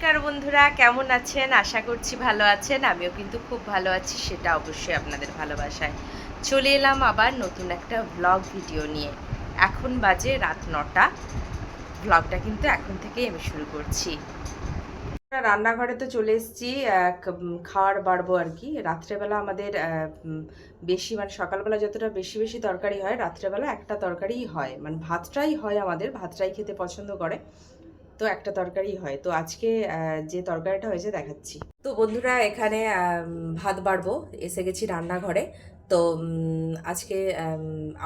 নমস্কার বন্ধুরা, কেমন আছেন? আশা করছি ভালো আছেন। আমিও কিন্তু খুব ভালো আছি, সেটা অবশ্যই আপনাদের ভালোবাসায়। চলে এলাম আবার নতুন একটা ভ্লগ ভিডিও নিয়ে। এখন বাজে রাত নটা। ভ্লগটা কিন্তু এখন থেকেই আমি শুরু করছি। রান্নাঘরে তো চলে এসেছি খাওয়ার বাড়বো আর কি। রাত্রেবেলা আমাদের বেশি মানে সকালবেলা যতটা বেশি বেশি তরকারি হয়, রাত্রেবেলা একটা তরকারিই হয়। মানে ভাতটাই হয় আমাদের, ভাতটাই খেতে পছন্দ করে। তো একটা তরকারি হয়। তো আজকে যে তরকারিটা হয়েছে দেখাচ্ছি। তো বন্ধুরা এখানে ভাত বাড়বো। এসে গেছি রান্নাঘরে। তো আজকে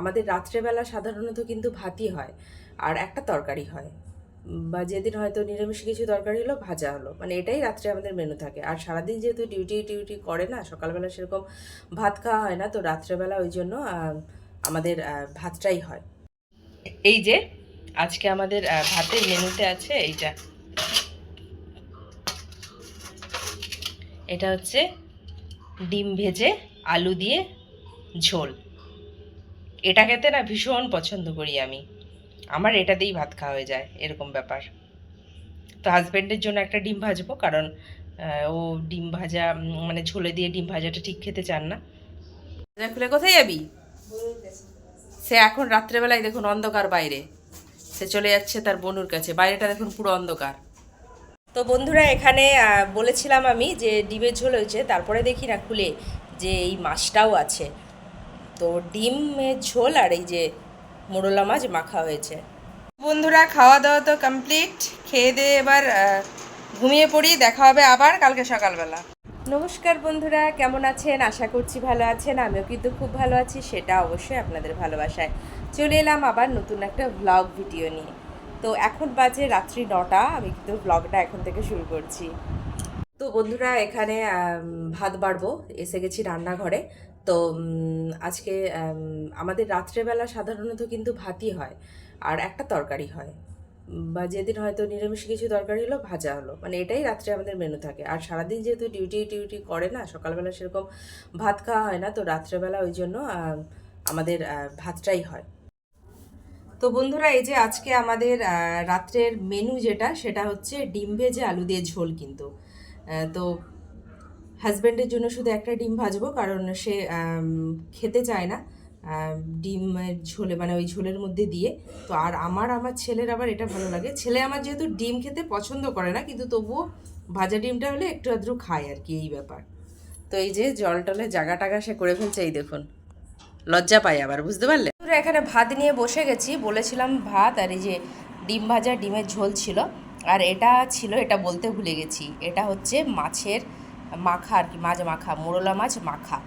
আমাদের রাত্রেবেলা সাধারণত কিন্তু ভাতই হয় আর একটা তরকারি হয়। বা যেদিন হয়তো নিরামিষ কিছু তরকারি হলো ভাজা হলো। মানে এটাই রাত্রে আমাদের মেনু থাকে। আর সারাদিন যেহেতু ডিউটি টিউটি করে না সকালবেলা সেরকম ভাত খাওয়া হয় না। তো রাত্রেবেলা ওই জন্য আমাদের ভাতটাই হয়। এই যে আজকে আমাদের ভাতের মেনুতে আছে এইটা। এটা হচ্ছে ডিম ভেজে আলু দিয়ে ঝোল। এটা খেতে না ভীষণ পছন্দ করি আমি। আমার এটা দিয়েই ভাত খাওয়া হয়ে যায় এরকম ব্যাপার। তো হাজব্যান্ডের জন্য একটা ডিম ভাজবো কারণ ও ডিম ভাজা মানে ঝোলে দিয়ে ডিম ভাজাটা ঠিক খেতে চান না। খুলে কোথায় যাবি? সে এখন রাত্রেবেলায় দেখুন অন্ধকার বাইরে। সে চলে যাচ্ছে তার বনুর কাছে। বাইরেটা দেখুন পুরো অন্ধকার। তো বন্ধুরা, এখানে বলেছিলাম আমি যে ডিমের ঝোল হয়েছে, তারপরে দেখি না খুলে যে এই মাছটাও আছে। তো ডিমের ঝোল আর এই যে মোরলা মাছ মাখা হয়েছে। বন্ধুরা খাওয়া দাওয়া তো কমপ্লিট খেয়ে দিয়ে এবার ঘুমিয়ে পড়ি, দেখা হবে আবার কালকে সকালবেলা। নমস্কার বন্ধুরা, কেমন আছেন? আশা করছি ভালো আছেন। আমিও কিন্তু খুব ভালো আছি, সেটা অবশ্যই আপনাদের ভালোবাসায়। চলে এলাম আবার নতুন একটা ভ্লগ ভিডিও নিয়ে। তো এখন বাজে রাত্রি নটা, আমি কিন্তু ব্লগটা এখন থেকে শুরু করছি। তো বন্ধুরা, এখানে ভাত বাড়বো, এসে গেছি রান্নাঘরে। তো আজকে আমাদের রাত্রেবেলা সাধারণত কিন্তু ভাতই হয়, আর একটা তরকারি হয়। বা যেদিন হয়তো নিরামিষ কিছু তরকারি হলো, ভাজা হলো। মানে এটাই রাত্রে আমাদের মেনু থাকে। আর সারাদিন যেহেতু ডিউটি টিউটি করে না, সকালবেলা সেরকম ভাত খাওয়া হয় না, তো রাত্রেবেলা ওই জন্য আমাদের ভাতটাই হয়। তো বন্ধুরা, এই যে আজকে আমাদের রাত্রের মেনু যেটা, সেটা হচ্ছে ডিম ভেজে আলু দিয়ে ঝোল কিন্তু। তো হাজব্যান্ডের জন্য শুধু একটা ডিম ভাজবো, কারণ সে খেতে চায় না। ডিমের ঝোলে মানে ওই ঝোলের মধ্যে দিয়ে। তো আর আমার আমার ছেলের আবার এটা ভালো লাগে। ছেলে আমার যেহেতু ডিম খেতে পছন্দ করে না, কিন্তু তবুও ভাজা ডিমটা হলে একটু আধটু খায় আর কি এই ব্যাপার। তো এই যে জল টলে জাগা টাগা সে করে ফেলছে, এই দেখুন। লজ্জা পাই আবার, বুঝতে পারলে? এখানে ভাত নিয়ে বসে গেছি। বলেছিলাম ভাত আর এই যে ডিম ভাজা, ডিমের ঝোল ছিল। আর এটা ছিল, এটা বলতে ভুলে গেছি। এটা হচ্ছে মাছের মাখা আর কি, মাছ মাখা, মোরলা মাছ মাখা।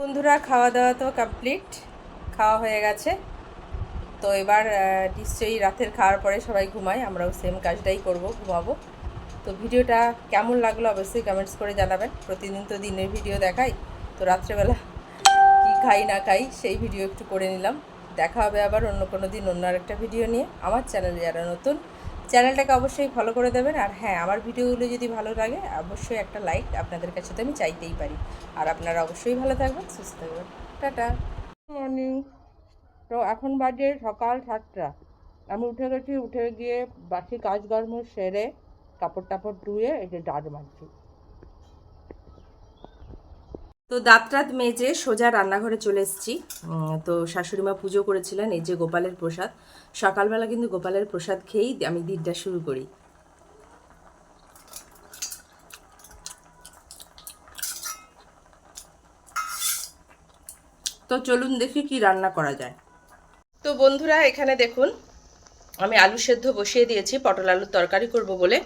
বন্ধুরা খাওয়া দাওয়া তো কমপ্লিট খাওয়া হয়ে গেছে। তো এবার নিশ্চয়ই রাতের খাওয়ার পরে সবাই ঘুমায়, আমরাও সেম কাজটাই করব, ঘুমাবো। তো ভিডিওটা কেমন লাগল অবশ্যই কমেন্টস করে জানাবেন। প্রতিদিন তো দিনের ভিডিও দেখাই, তো রাত্রেবেলা কি খাই না খাই সেই ভিডিও একটু করে নিলাম। দেখা হবে আবার অন্য কোনো দিন অন্য আরেকটা ভিডিও নিয়ে। আমার চ্যানেলে যারা নতুন চ্যানেলটাকে অবশ্যই ফলো করে দেবেন। আর হ্যাঁ আমার ভিডিওগুলো যদি ভালো লাগে, অবশ্যই একটা লাইক আপনাদের কাছে তো আমি চাইতেই পারি। আর আপনারা অবশ্যই ভালো থাকবেন, সুস্থ থাকবেন। টাটা। মর্নিং তো এখন বাজে সকাল সাতটা। আমি উঠে গেছি, উঠে গিয়ে বাসি কাজকর্ম সেরে কাপড় টাপড় ধুয়ে এই যে দাঁত মারছি তো দাঁত টাত মেজে সোজা রান্নাঘরে চলে এসেছি। তো শাশুড়ি মা পুজো করেছিলেন, এই যে গোপালের প্রসাদ। সকালবেলা কিন্তু গোপালের প্রসাদ খেয়েই আমি দিনটা শুরু করি। তো চলুন দেখি কি রান্না করা যায়। তো বন্ধুরা, এখানে দেখুন, আমি আলু সেদ্ধ বসিয়ে দিয়েছি, পটল আলুর তরকারি করব বলে।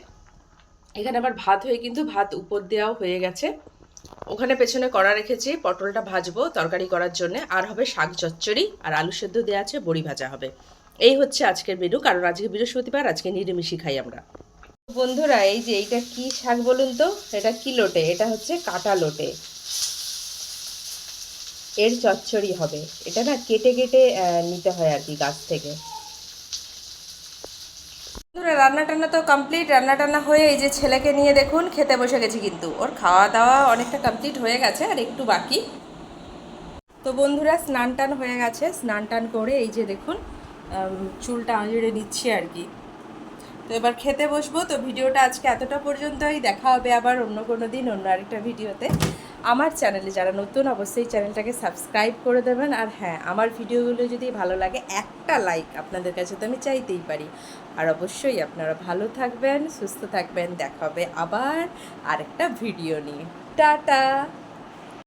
এখানে আবার ভাত হয়ে কিন্তু ভাত উপর দেওয়াও হয়ে গেছে। ওখানে পেছনে কড়া রেখেছি, পটলটা ভাজবো, তরকারি করার জন্য। আর হবে শাক চচ্চড়ি, আর আলু সেদ্ধ দেওয়া আছে, বড়ি ভাজা হবে। এই হচ্ছে আজকের মেনু কারণ আজকে বৃহস্পতিবার, আজকে নিরামিষই খাই আমরা। বন্ধুরা, এই যে এইটা কি শাক বলুন তো? এটা কি লোটে? এটা হচ্ছে কাটা লোটে। এর চচ্চড়ি হবে। এটা না কেটে কেটে নিতে হয় আর কি গাছ থেকে। বন্ধুরা রান্না টান্না তো কমপ্লিট রান্না টান্না হয়ে এই যে ছেলেকে নিয়ে দেখুন, খেতে বসে গেছি কিন্তু। ওর খাওয়া দাওয়া অনেকটা কমপ্লিট হয়ে গেছে আর একটু বাকি। তো বন্ধুরা স্নান টান হয়ে গেছে। স্নান টান করে এই যে দেখুন চুলটা আঁচড়ে নিচ্ছি আর কি। তো এবার খেতে বসবো। তো ভিডিওটা আজকে এতটা পর্যন্তই। দেখা হবে আবার অন্য কোনো দিন, অন্য আরেকটা ভিডিওতে। আমার চ্যানেলে যারা নতুন, অবশ্যই চ্যানেলটাকে সাবস্ক্রাইব করে দেবেন। আর হ্যাঁ আমার ভিডিওগুলো যদি ভালো লাগে, একটা লাইক আপনাদের কাছে তো আমি চাইতেই পারি। আর অবশ্যই আপনারা ভালো থাকবেন, সুস্থ থাকবেন। দেখাবে আবার আরেকটা ভিডিও নিয়ে। টাটা!